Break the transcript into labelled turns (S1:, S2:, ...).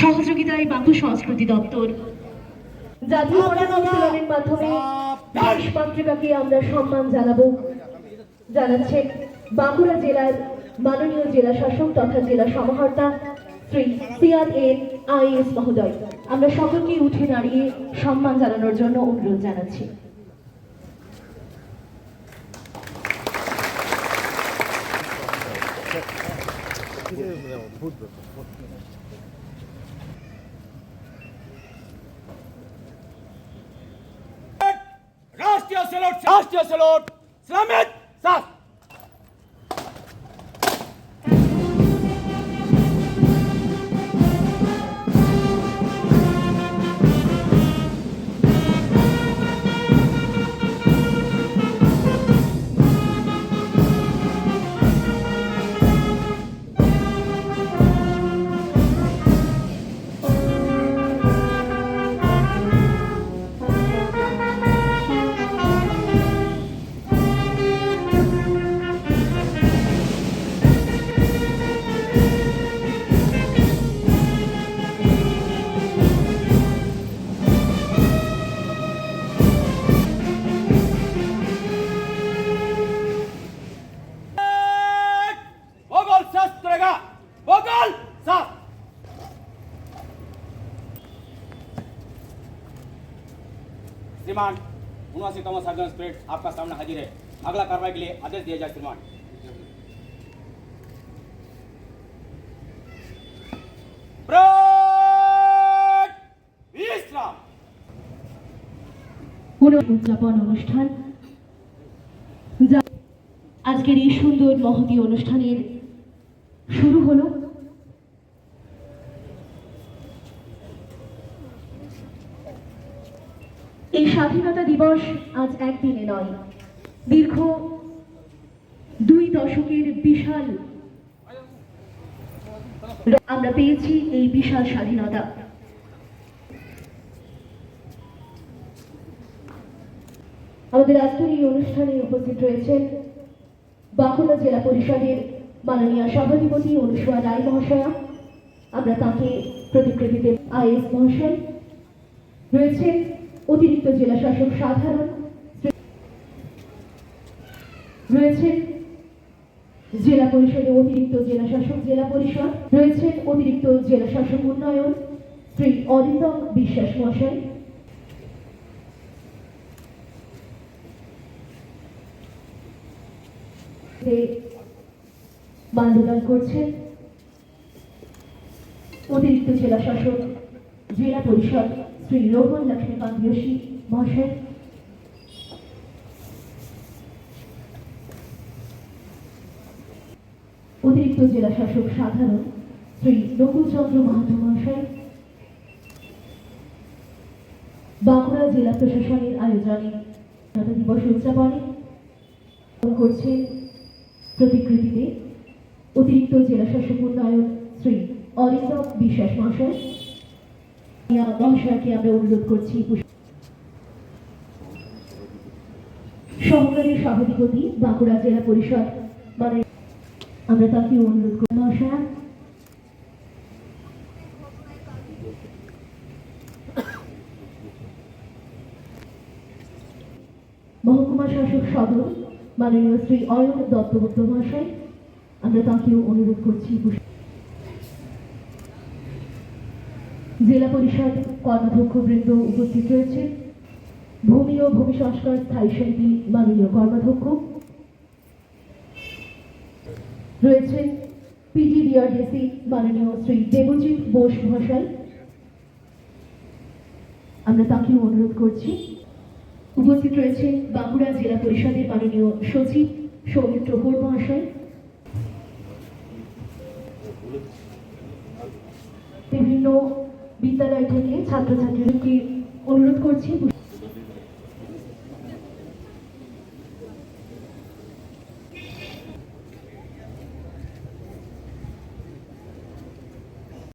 S1: সহযোগিতায় বাংলা সংস্কৃতি দপ্তর।
S2: জাতীয় পতাকা মাধ্যমে দেশ পত্রিকাকে আমরা সম্মান জানাব? জানাচ্ছেন বাঁকুড়া জেলার মাননীয় জেলা শাসক তথা জেলা সমাহর্তা শ্রী সিআর আইএস মহোদয়। আমরা সকলকে উঠে দাঁড়িয়ে সম্মান জানানোর জন্য অনুরোধ জানাচ্ছি।
S3: Good, good, good. Asya Lord! Asya Lord! it, sir. Mughal साथ श्रीमान उनवासीतम सर्जन स्पिरिट आपका सामने हाजिर है अगला कार्रवाई के लिए आदेश दिया जाए श्रीमान ब्रेक विश्राम
S2: পুনঃ উদযাপন অনুষ্ঠান যা আজকের এই সুন্দর মহতী অনুষ্ঠানের শুরু হলো স্বাধীনতা দিবস আজ একদিনে নয়, দীর্ঘ দুই দশকের বিশাল আমরা পেয়েছি এই বিশাল স্বাধীনতা। আমাদের আজকের এই অনুষ্ঠানে উপস্থিত রয়েছেন বাঁকুড়া জেলা পরিষদের মাননীয় সভাধিপতি অনুসুয়া রায় মহাশয়া। আমরা তাকে প্রতিক্রিয়া দিতে আইএস মহাশয়। রয়েছেন অতিরিক্ত জেলা শাসক সাধারণ রয়েছেন জেলা পরিষদের অতিরিক্ত জেলা শাসক, জেলা পরিষদ রয়েছেন অতিরিক্ত জেলা শাসক উন্নয়ন, শ্রী অরিন্দম বিশ্বাস যে মাল্যদান করছেন। অতিরিক্ত জেলা শাসক, জেলা পরিষদ শ্রী রোহন লক্ষ্মীকান্ত যোশী মহাশয়। অতিরিক্ত জেলা শাসক সাধারণ শ্রী নকুলচন্দ্র মাহাতো মহাশয়। বাঁকুড়া জেলা প্রশাসনের আয়োজনে স্বাধীনতা দিবস উদযাপনে করছেন প্রতিকৃতিতে অতিরিক্ত জেলা শাসক উন্নয়ন শ্রী অরিন্দম বিশ্বাস মহাশয়। সহকারী সভাধিপতি বাঁকুড়া জেলা পরিষদ মানে আমরা তাকে অনুরোধ করি। মহকুমা শাসক সদর, মাননীয় শ্রী অয়ন দত্তগুপ্ত মহাশয়, আমরা তাকেও অনুরোধ করছি জেলা পরিষদ কর্মাধ্যক্ষ বৃন্দ উপস্থিত রয়েছে। ভূমি ও ভূমি সংস্কার স্থায়ী সমিতি মাননীয় কর্মাধ্যক্ষ। রয়েছেন পিজিডিআরডিসি মাননীয় শ্রী দেবজিৎ বোস মহাশয়। আমরা তাকেও অনুরোধ করছি। উপস্থিত রয়েছেন বাঁকুড়া জেলা পরিষদের মাননীয় সচিব সৌমিত্র হোর মহাশয়। বিভিন্ন বিদ্যালয় থেকে ছাত্রছাত্রীদেরকে অনুরোধ করছি